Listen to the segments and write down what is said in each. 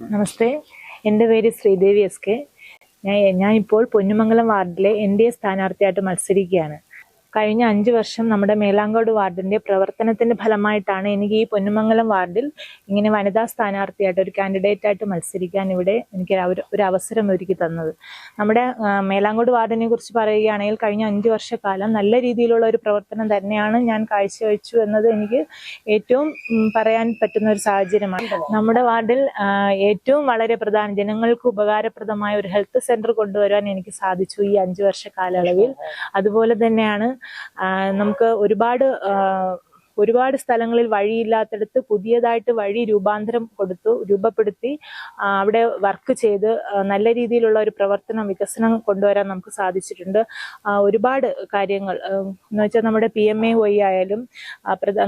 നമസ്തേ. എന്റെ പേര് Sridevi S K. ഞാൻ ഞാൻ ഇപ്പോൾ പൊന്നുമംഗലം വാർഡിലെ എൻ ഡി എ സ്ഥാനാർത്ഥിയായിട്ട് മത്സരിക്കുകയാണ്. കഴിഞ്ഞ അഞ്ച് വർഷം നമ്മുടെ മേലാങ്കോട് വാർഡിന്റെ പ്രവർത്തനത്തിന്റെ ഫലമായിട്ടാണ് എനിക്ക് ഈ പൊന്നുമംഗലം വാർഡിൽ ഇങ്ങനെ വനിതാ സ്ഥാനാർത്ഥിയായിട്ട് ഒരു കാൻഡിഡേറ്റ് ആയിട്ട് മത്സരിക്കാൻ ഇവിടെ എനിക്ക് ഒരു അവസരം ഒരുക്കി തന്നത്. നമ്മുടെ മേലാങ്കോട് വാർഡിനെ കുറിച്ച് പറയുകയാണെങ്കിൽ കഴിഞ്ഞ അഞ്ച് വർഷക്കാലം നല്ല രീതിയിലുള്ള ഒരു പ്രവർത്തനം തന്നെയാണ് ഞാൻ കാഴ്ചവെച്ചു എന്നത് എനിക്ക് ഏറ്റവും പറയാൻ പറ്റുന്ന ഒരു സാഹചര്യമാണ്. നമ്മുടെ വാർഡിൽ ഏറ്റവും വളരെ പ്രധാന ജനങ്ങൾക്ക് ഉപകാരപ്രദമായ ഒരു ഹെൽത്ത് സെന്റർ കൊണ്ടുവരാൻ എനിക്ക് സാധിച്ചു ഈ അഞ്ചു വർഷ കാലയളവിൽ അതുപോലെ തന്നെയാണ് നമുക്ക് ഒരുപാട് ഒരുപാട് സ്ഥലങ്ങളിൽ വഴിയില്ലാത്തടത്ത് പുതിയതായിട്ട് വഴി രൂപാന്തരം കൊടുത്തു രൂപപ്പെടുത്തി അവിടെ വർക്ക് ചെയ്ത് നല്ല രീതിയിലുള്ള ഒരു പ്രവർത്തനം വികസനം കൊണ്ടുവരാൻ നമുക്ക് സാധിച്ചിട്ടുണ്ട്. ഒരുപാട് കാര്യങ്ങൾ എന്ന് വെച്ചാൽ നമ്മുടെ പി എം എ വൈ ആയാലും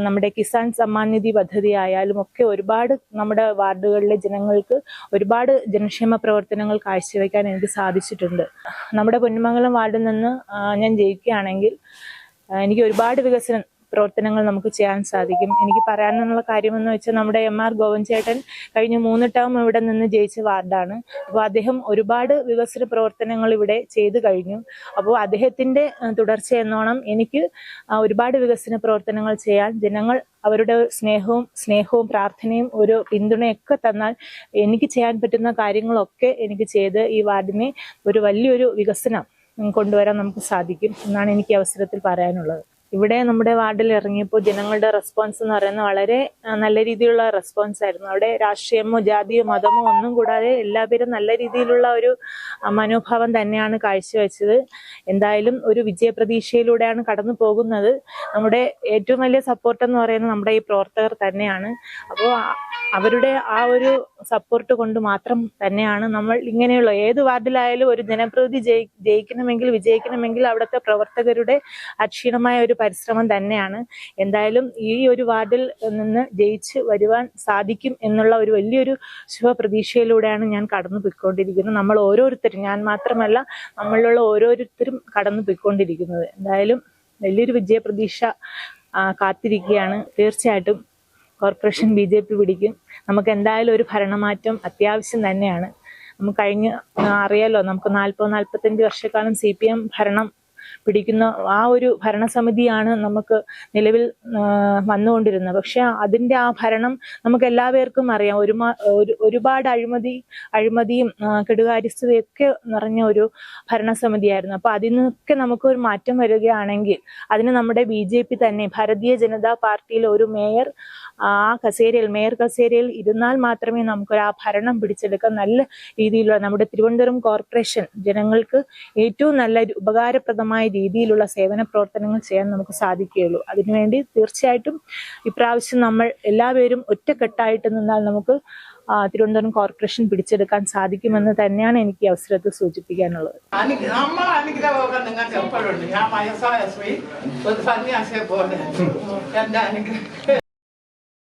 നമ്മുടെ കിസാൻ സമ്മാൻ നിധി പദ്ധതി ആയാലും ഒക്കെ ഒരുപാട് നമ്മുടെ വാർഡുകളിലെ ജനങ്ങൾക്ക് ഒരുപാട് ജനക്ഷേമ പ്രവർത്തനങ്ങൾ കാഴ്ചവെക്കാൻ എനിക്ക് സാധിച്ചിട്ടുണ്ട്. നമ്മുടെ പൊന്നുമംഗലം വാർഡിൽ നിന്ന് ഞാൻ ജയിക്കുകയാണെങ്കിൽ എനിക്ക് ഒരുപാട് വികസന പ്രവർത്തനങ്ങൾ നമുക്ക് ചെയ്യാൻ സാധിക്കും. എനിക്ക് പറയാനുള്ള കാര്യമെന്ന് വെച്ചാൽ നമ്മുടെ എം ആർ ഗോവൻ ചേട്ടൻ കഴിഞ്ഞ മൂന്ന് ടേം ഇവിടെ നിന്ന് ജയിച്ച വാർഡാണ്. അപ്പോൾ അദ്ദേഹം ഒരുപാട് വികസന പ്രവർത്തനങ്ങൾ ഇവിടെ ചെയ്തു കഴിഞ്ഞു. അപ്പോൾ അദ്ദേഹത്തിന്റെ തുടർച്ച എന്നോണം എനിക്ക് ഒരുപാട് വികസന പ്രവർത്തനങ്ങൾ ചെയ്യാൻ ജനങ്ങൾ അവരുടെ സ്നേഹവും സ്നേഹവും പ്രാർത്ഥനയും ഒരു പിന്തുണയൊക്കെ തന്നാൽ എനിക്ക് ചെയ്യാൻ പറ്റുന്ന കാര്യങ്ങളൊക്കെ എനിക്ക് ചെയ്ത് ഈ വാർഡിനെ ഒരു വലിയൊരു വികസനം കൊണ്ടുവരാൻ നമുക്ക് സാധിക്കും എന്നാണ് എനിക്ക് അവസരത്തിൽ പറയാനുള്ളത്. ഇവിടെ നമ്മുടെ വാർഡിൽ ഇറങ്ങിയപ്പോൾ ജനങ്ങളുടെ റെസ്പോൺസ് എന്ന് പറയുന്നത് വളരെ നല്ല രീതിയിലുള്ള റെസ്പോൺസ് ആയിരുന്നു. അവിടെ രാഷ്ട്രീയമോ ജാതിയോ മതമോ ഒന്നും കൂടാതെ എല്ലാവരും നല്ല രീതിയിലുള്ള ഒരു മനോഭാവം തന്നെയാണ് കാഴ്ചവെച്ചത്. എന്തായാലും ഒരു വിജയപ്രതീക്ഷയിലൂടെയാണ് കടന്നു പോകുന്നത്. നമ്മുടെ ഏറ്റവും വലിയ സപ്പോർട്ട് എന്ന് പറയുന്നത് നമ്മുടെ ഈ പ്രവർത്തകർ തന്നെയാണ്. അപ്പോൾ അവരുടെ ആ ഒരു സപ്പോർട്ട് കൊണ്ട് മാത്രം തന്നെയാണ് നമ്മൾ ഇങ്ങനെയുള്ള ഏത് വാർഡിലായാലും ഒരു ജനപ്രതി ജയി ജയിക്കണമെങ്കിൽ വിജയിക്കണമെങ്കിൽ അവിടുത്തെ പ്രവർത്തകരുടെ അക്ഷീണമായ ഒരു പരിശ്രമം തന്നെയാണ്. എന്തായാലും ഈ ഒരു വാർഡിൽ നിന്ന് ജയിച്ച് വരുവാൻ സാധിക്കും എന്നുള്ള ഒരു വലിയൊരു ശുഭപ്രതീക്ഷയിലൂടെയാണ് ഞാൻ കടന്നു പോയിക്കൊണ്ടിരിക്കുന്നത് നമ്മൾ ഓരോരുത്തരും ഞാൻ മാത്രമല്ല നമ്മളിലുള്ള ഓരോരുത്തരും കടന്നു പോയിക്കൊണ്ടിരിക്കുന്നത് എന്തായാലും വലിയൊരു വിജയപ്രതീക്ഷ കാത്തിരിക്കുകയാണ്. തീർച്ചയായിട്ടും കോർപ്പറേഷൻ ബി ജെ പി പിടിക്കും. നമുക്ക് എന്തായാലും ഒരു ഭരണമാറ്റം അത്യാവശ്യം തന്നെയാണ്. നമുക്ക് കഴിഞ്ഞ് അറിയാലോ നമുക്ക് നാൽപ്പത് നാൽപ്പത്തഞ്ച് വർഷക്കാലം സി പി എം ഭരണം പിടിക്കുന്ന ആ ഒരു ഭരണസമിതിയാണ് നമുക്ക് നിലവിൽ വന്നുകൊണ്ടിരുന്നത്. പക്ഷെ അതിന്റെ ആ ഭരണം നമുക്ക് എല്ലാവർക്കും അറിയാം. ഒരു ഒരു- ഒരുപാട് അഴിമതി അഴിമതിയും കെടുകാര്യസ്ഥതയൊക്കെ നിറഞ്ഞ ഒരു ഭരണസമിതിയായിരുന്നു. അപ്പൊ അതിനൊക്കെ നമുക്ക് ഒരു മാറ്റം വരികയാണെങ്കിൽ അതിന് നമ്മുടെ ബി ജെ പി തന്നെ ഭാരതീയ ജനതാ പാർട്ടിയിലെ ഒരു മേയർ ആ കസേരയിൽ മേയർ കസേരയിൽ ഇരുന്നാൽ മാത്രമേ നമുക്ക് ആ ഭരണം പിടിച്ചെടുക്കാൻ നല്ല രീതിയിലുള്ള നമ്മുടെ തിരുവനന്തപുരം കോർപ്പറേഷൻ ജനങ്ങൾക്ക് ഏറ്റവും നല്ല ഒരു ഉപകാരപ്രദമായ രീതിയിലുള്ള സേവന പ്രവർത്തനങ്ങൾ ചെയ്യാൻ നമുക്ക് സാധിക്കുകയുള്ളൂ. അതിനുവേണ്ടി തീർച്ചയായിട്ടും ഇപ്രാവശ്യം നമ്മൾ എല്ലാവരും ഒറ്റക്കെട്ടായിട്ട് നിന്നാൽ നമുക്ക് തിരുവനന്തപുരം കോർപ്പറേഷൻ പിടിച്ചെടുക്കാൻ സാധിക്കുമെന്ന് തന്നെയാണ് എനിക്ക് ഈ അവസരത്തിൽ സൂചിപ്പിക്കാനുള്ളത്. നമ്മൾ അനുഗ്രഹമൊക്കെ നിങ്ങൾക്ക് എപ്പോഴുണ്ട് ഞാൻ വയസ്സായ സ്ത്രീ ഒരു സന്യാസിയെ പോലെ. എന്റെ അനുഗ്രഹം.